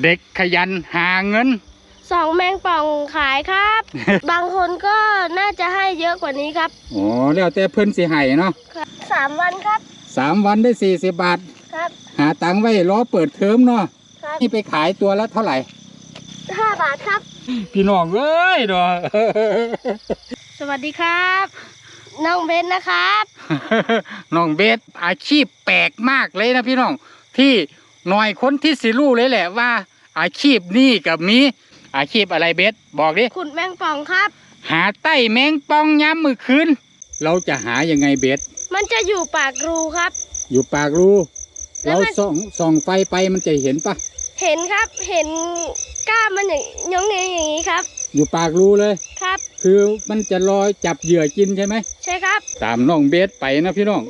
เด็กขยันหาเงิน สองแมงป่องขายครับ บางคนก็น่าจะให้เยอะกว่านี้ครับอ๋อแล้วแต่เพิ่นสิให้เนาะครับสามวันครับสามวันได้สี่สิบบาท ครับ หาตังค์ไว้รอเปิดเทอมเนาะครับนี่ไปขายตัวละเท่าไหร่ห้าบาทครับ พี่น้องเอ้ยเนาะสวัสดีครับ น้องเบนนะครับ น้องเบสอาชีพแปลกมากเลยนะพี่น้องที่ หน่อยคนที่สิรู้เลยแหละว่า อาชีพนี่กับมีอาชีพอะไรเบสบอกดิขุดแมงป่องครับ หาไต้แมงปองย้ำมือคืนเราจะหายังไงเบสมันจะอยู่ปากรูครับ อยู่ปากรูแล้เราวมันส่องส่องไฟไปมันจะเห็นปะเห็นครับเห็นก้ามมันอย่างยองเงยอย่างนี้ครับอยู่ปากรูเลย ครับ คือมันจะรอยจับเหยื่อกินใช่ไหมใช่ครับตามน้องเบสไปนะพี่น้อง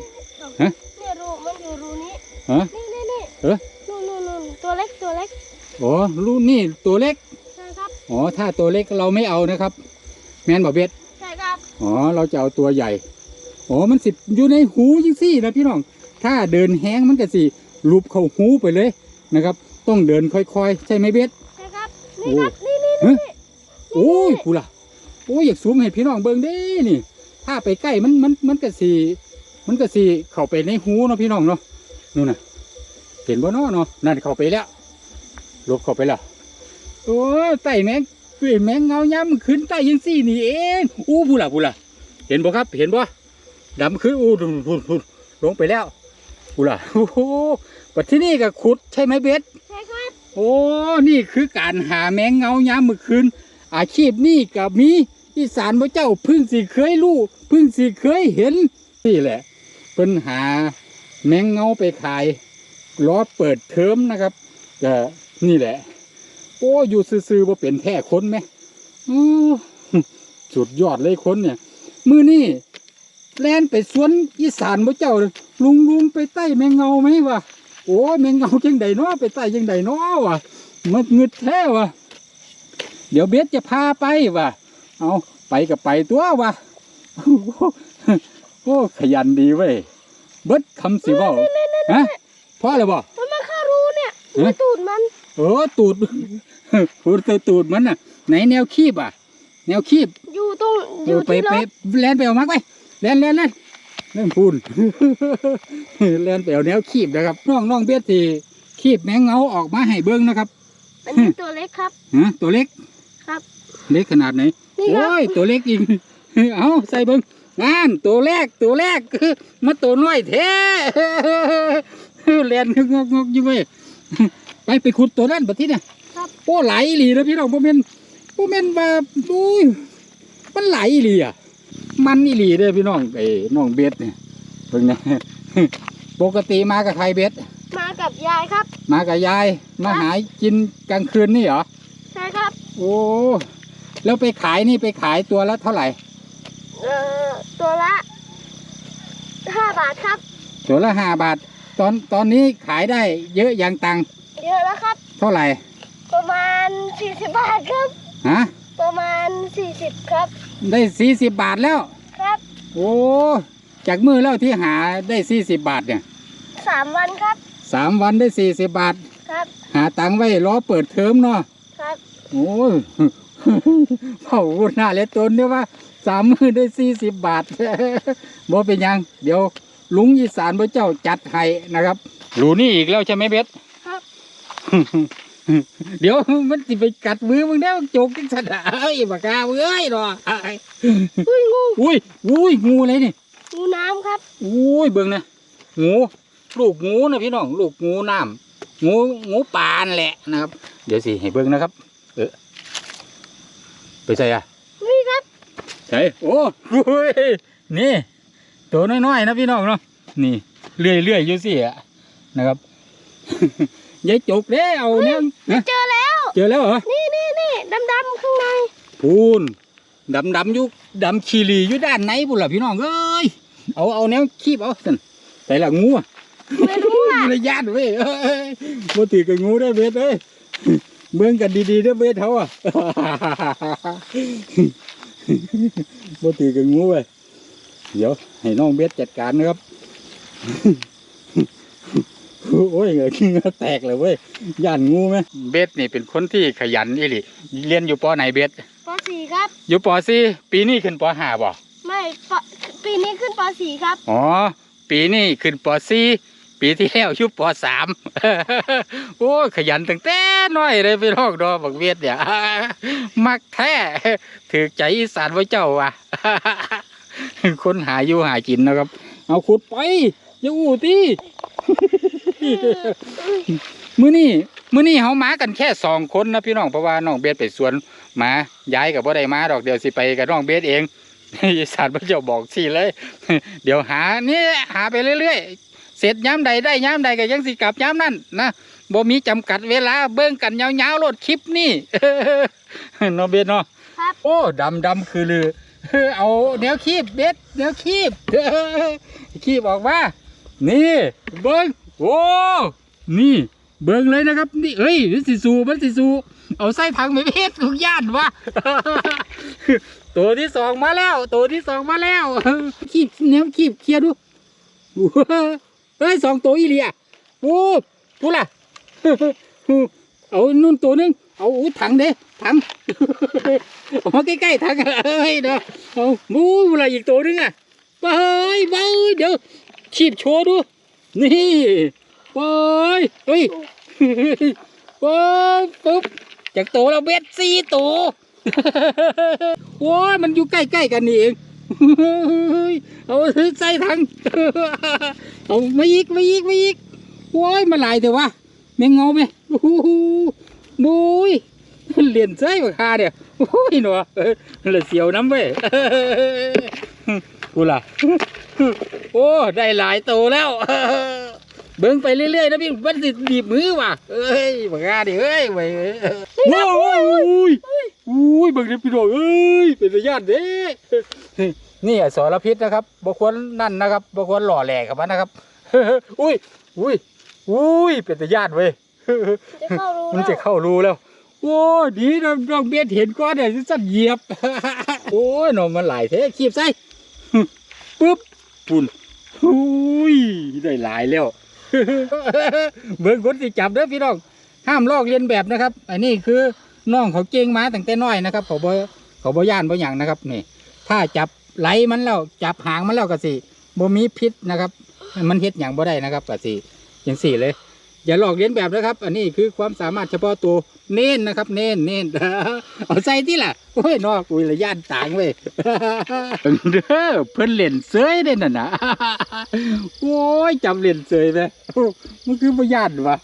ฮะ เนี่ยรูมันอยู่รูนี้ฮะนี่นี่นี่เอ๊ะนู่นนู่นนู่น ตัวเล็กตัวเล็กอ๋อรูนี่ตัวเล็กใช่ครับอ๋อถ้าตัวเล็กเราไม่เอานะครับ แมนบอกเบสใช่ครับอ๋อเราจะเอาตัวใหญ่อ๋อมันสิอยู่ในหูจังสี่นะพี่น้อง ถ้าเดินแห้งมันก็สิลูบเข้าหูไปเลยนะครับ ต้องเดินค่อยๆ ใช่ไหมเบสใช่ครับโอ้นี่ครับนี่นี่ฮะนี่โอ้ยกูล่ะโอ้ยอยากซูมให้พี่น้องเบิ่งเด้นี่ ถ้าไปใกล้มันมันมันก็สิมันก็สิเข้าไปในหูเนาะพี่น้องเนาะนู่นน่ะ เห็นบ่เนาะเนาะนั่นเข้าไปแล้ว ลบเข้าไปแล้วโอ้ยไต่แมงเปลี่ยนแมงเงาย้ำขึ้นไต่ยังสี่นี่เองอู้พูล่ะพูล่ะ เห็นบ่ครับ เห็นบ่ดำขึ้นอู้พุ่นพุ่นพุ่นลงไปแล้วพูล่ะโอ้โหปัดที่นี่ก็ขุดใช่ไหมเบสใช่ครับโอ้นี่คือการหาแมงเงายามมื้อคืนอาชีพนี่กับมีอีสานพระเจ้าเพึ่งสิเคยรู้เพึ่งสิเคยเห็นนี่แหละเพิ่นหาแมงเงาไปขายรอเปิดเทอมนะครับก็ นี่แหละ โอ้อยู่ซื่อๆว่าเป็นแท้คนไหมสุดยอดเลยคนเนี่ย มือนี่แล่นไปสวนอีสานพระเจ้า ลุงลุงไปใต้แมงเงาไหมวะโอ้แมงเงาจังใดเนาะไปใต้จังใดเนาะวะมันงึดแท้วะเดี๋ยวเบสจะพาไปวะเอาไปกับไปตัววะโอ้ขยันดีเว้ยเบิดคำสิเว่าฮะพ่อเลยบ่มันมาข้ารูเนี่ยมาตูดมัน เออตูดพูดตัวตูดมันน่ะ ไหนแนวคีบอะ แนวคีบอยู่ตรงอเอยู่อไปที่รไปถแลนไปเอามักไปแลนแลนแลนเล่นพูน แลนไปเอาแนวคีบนะครับน้องน้องเบสที่คีบแมงเงาออกมาให้เบิ้งนะครับอันนี้ตัวเล็กครับฮะตัวเล็กครับ เล็กขนาดไหน นี่ครับ โอ้ยตัวเล็กอีก เอาใส่เบิ้งงานตัวแรกตัวแรก มาตัวน้อยแท้แลนงกงกอยู่เว้ย ไปไปขุดตัวนั้นบัดที่เนี่ยครับ โอ้ไหลอีหลีแล้วพี่น้องโมเมนโมเมนว่าอุ้ยมันไหลอีหลีอะ มันอีหลีเด้อพี่น้องไอ้น้องเบสเนี่ยเพิ่งนะ ปกติมากับใครเบสมากับยายครับ มากับยายมาหากินกลางคืนนี่เหรอ ใช่ครับ โอ้ แล้วไปขายนี่ไปขายตัวละเท่าไหร่ เอ่อ ตัวละห้าบาทครับ ตัวละห้าบาท ตอนตอนนี้ขายได้เยอะอย่างตังค์ เยอะแล้วครับ เท่าไหร่ ประมาณสี่สิบบาทครับ ฮะ ประมาณสี่สิบครับ ได้สี่สิบบาทแล้ว ครับ โอ้ จากมือแล้วที่หาได้สี่สิบบาทเนี่ยสามวันครับสามวันได้สี่สิบบาท ครับ หาตังค์ไว้รอเปิดเทอมเนาะ ครับ โอ้ยเผาวุหน้าเล็ตนเนี่ยว่าสามมือได้สี่สิบบาทบ่เป็นหยัง เดี๋ยวลุงอีสานพระเจ้าจัดให้นะครับรู้นี่อีกแล้วใช่ไหมเบสครับ เดี๋ยวมันสิไปกัดมือมึงแล้วโจกจังสันเอ้ยปากกาเอ้ยเนาะอุ้ยงูอุ้ยอุ้ยงูอะไรนี่งูน้ำครับอุ้ยเบิ่งนะงูลูกงูนะพี่น้องลูกงูน้ำงูงูปลานั่นแหละนะครับ เดี๋ยวสิให้เบิ่งนะครับ เออไปใส่อะนี่ครับใช่โอ้โหยนี่ตัวน้อยๆนะพี่น้องเนาะนี่เลื่อยเลื่อยๆอยู่สิอะนะครับ ยายจุกเด้เอาเนี่ยนะเจอแล้ว เจอแล้วเหรอ นี่นี่นี่ดำดำๆข้างใน พูนดำดำๆอยู่ดำขีรีอยู่ด้านในบุนล่ะพี่น้องเอ้ย เอาเอาแนวคีบเอาสันใส่ละงูอะไม่รู้อะระยานเว้ยเอ้ยบ่ถือกับงูได้อเบสเอ้ยเมืองกันดีๆเด้อเบสเขาอะบ่ถือกับงูเว้ยเดี๋ยวให้น้องเบสจัดการนะครับ โอ้ยเหงื่อเหงื่อแตกเลยเว้ยย่านงูไหมเบสนี่เป็นคนที่ขยันอีหลีเรียนอยู่ปอไหนเบสป .4 ครับ อยู่ปอสี่ปีนี้ขึ้นปอห้าบ่ไม่ปปีนี้ขึ้นป .4 ครับ อ๋อ ปีนี้ขึ้นปอสี่ปีที่แล้วอยู่ปอสามโอ้ยขยันตั้งแต่น้อยเลยไปลอกดอบักเวียดเนี่ยมักแท้ถือใจอีสานไว้เจ้าว่ะคนหาอยู่หากินนะครับ เอาขุดไปอย่าอู้ตี มื้อนี้มื้อนี้เฮามากันแค่สองคนนะพี่น้องเพราะว่าน้องเบสไปสวนหมาย้ายกับบ่ได้มาดอกเดี๋ยวสิไปกับน้องเบสเองอีสานพระเจ้าบอกสิเลย เดี๋ยวหานี่หาไปเรื่อยๆเสร็จย้ำใดได้ย้ำใดก็ยังสิกลับย้ำนั่นนะบ่มีจำกัดเวลาเบิ่งกันยาวๆโลดคลิปนี่น้องเบสเนาะครับโอ้ดำดำคือลือเอาแนวคีบเบสแนวคีบคีบออกมานี่เบิ้ง โอ้ นี่ เบิ้งเลยนะครับ นี่เอ้ยมันสิสูมันสิสูเอาใส่ถังไม่เพชรทุกย่านวะ ตัวที่สองมาแล้ว ตัวที่สองมาแล้วคีบแนวคีบเคลียดูเฮ้ยสองตัวอีเลียโอ้พูล่ะ เอานุ่นตัวหนึง เอาอู้ถังเด้ถังเอามาใกล้ๆถังเอ้ยเด้อเอามูอะไรอีกตัวหนึงอะไปไปเดี๋ยวขีบโชว์ดู นี่ไปเฮ้ยไปปุ๊บจากโตเราเบ็ดสี่ตัวโอ้ยมันอยู่ใกล้ๆกันนี่เองเอาใส่ถังเอาไม่อีกไม่อีกไม่อีกโอ้ยมาหลายแต่ว่าแมงเงาไหมโอ้โหบุยเหรียญใส่บักฮาเนี่ยโอ้ยหนัวเออเลยเสียวน้ำเว้ย กูล่ะ โอ้ ได้หลายโตแล้ว เบิ่งไปเรื่อยๆนะพี่มันสิดีบมือว่ะเอ้ยบักฮาดิเอ้ยเว้ยว้าวอุ้ยอุ้ยเบิ่งดิพี่น้องเอ้ยเป็นระยะเด้นี่อสรพิษนะครับบควรนั่นนะครับบควรหล่อแหลกกับมันนะครับอุ้ยอุ้ยอุ้ยเป็นตาญาติเว้ยจะเข้ารู้มันแล้วจะเข้ารูแล้วโอ้ดีนะน้องเบียดเห็นก้อนเนี่ยสั่นเหยียบ โอ้ยหนอมันหลายเท่ขีบใส่ ปึ๊บปุ่นอุ้ยได้หลายแล้วเบิ่งคนสิจับเด้อพี่น้องห้ามลอกเลียนแบบนะครับ อันนี้คือน้องเขาเก่งมาตั้งแต่น้อยนะครับเขาบ่เขาบ่ย่านบ่หยังนะครับนี่ ถ้าจับไหลมันแล้วจับหางมันแล้วก็สิบ่มีพิษนะครับ มันเฮ็ดหยังบ่ได้นะครับก็สิอย่างสี่เลย อย่าหลอกเลียนแบบนะครับ อันนี้คือความสามารถเฉพาะตัวเน้นนะครับ เน้นเน้นเอาใส่ที่ล่ะโอ้ยนอกอุ้ยละย่านต่างเว้ยเด้อเพิ่นเล่นเสยได้นั่นน่ะโอ้ยจำเล่นเสยไปมันคือบ่ย่านวะ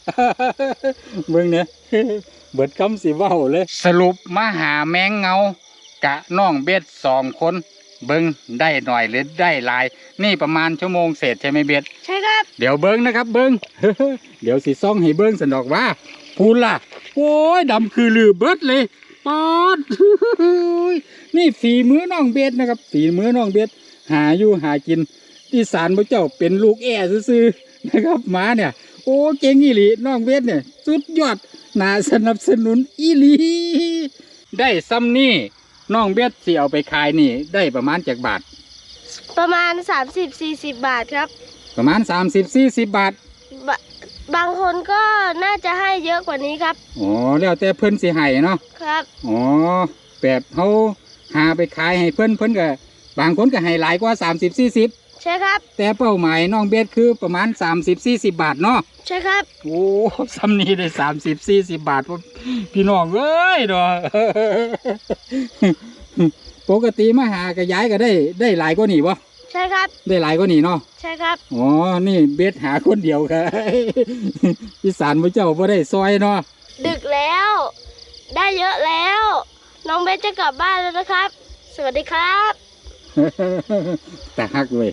เบิ่งเนี่ยเบิดคำสิเว้าเลย สรุปมาหาแมงเงากะน้องเบ็ดสองคน เบิ้งได้หน่อยหรือได้หลาย นี่ประมาณชั่วโมงเศษใช่ไหมเบ็ดใช่ครับ เดี๋ยวเบิ้งนะครับ เบิ้ง เดี๋ยวสิซ่องให้เบิ้งสนดอกว่าพูนล่ะ โอ้ยดำคือลือเบิดเลยปอดนี่ฝีมือน้องเบ็ดนะครับฝีมือน้องเบ็ดหาอยู่หากินที่สารพระเจ้าเป็นลูกแอ่ซื่อๆนะครับหมาเนี่ยโอ้เก่งอีหลีน้องเบ็ดเนี่ยสุดยอดน่าสนับสนุนอีหลี ได้ซ้ำนี่ น้องเบ็ดสิเอาไปขายนี่ได้ประมาณจากบาท ประมาณ 30-40 บาทครับ ประมาณ 30-40 บาท บะบางคนก็น่าจะให้เยอะกว่านี้ครับ อ๋อแล้วแต่เพิ่นสิให้เนาะ ครับ อ๋อแบบเขาหาไปขายให้เพิ่นเพิ่นก็บางคนก็ให้หลายกว่า 30 40 ใช่ครับ แต่เป้าหมายน้องเบสคือประมาณ 30 40 บาทเนาะใช่ครับ โอ้ซ้ำนี้ได้30 40บาทพ่อพี่น้องเอ้ยเนาะ ปกติมาหากระย้ายก็ได้ได้หลายกว่านี้บ่ใช่ครับ ได้หลายกว่านี้เนาะใช่ครับ อ๋อนี่เบสหาคนเดียวครับ อีสานพระเจ้าบ่ได้ซอยเนาะดึกแล้ว ได้เยอะแล้ว น้องเบสจะกลับบ้านแล้วนะครับ สวัสดีครับ แต่ฮักเว้